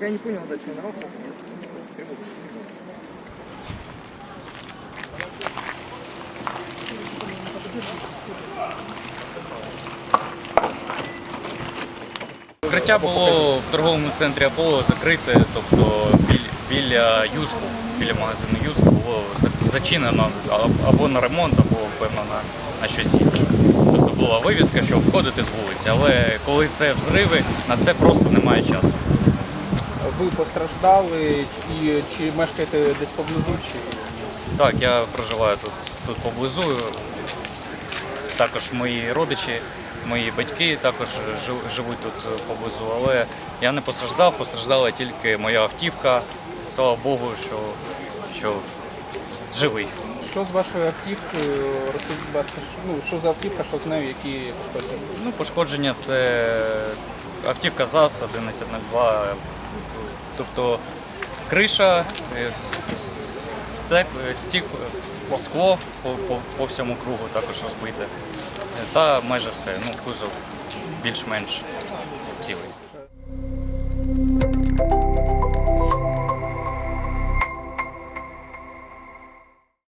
Я не понял, что народ, что Укриття було в торговому центрі Аполло закрите, тобто біль- біля Юску, біля магазину Юску було за- зачинено або на ремонт, або певно на, на щось інше. Тобто була вивіска, що входити з вулиці, але коли це взриви, на це просто немає часу. Ви постраждали і чи мешкаєте десь поблизу? Чи Так, я проживаю тут, тут поблизу. Також мої родичі, мої батьки також жив- живуть тут поблизу, але я не постраждав, постраждала тільки моя автівка. Слава Богу, що, що живий. що з вашою автівкою? Розкажіть, будь ласка, що- ну що за автівка, що з нею, які пошкодження? Ну, пошкодження це автівка ЗАЗ 1102. Тобто криша, е, стек, е, стік, е, скло по, по, по всьому кругу також розбите. Та майже все. Ну, кузов більш-менш цілий.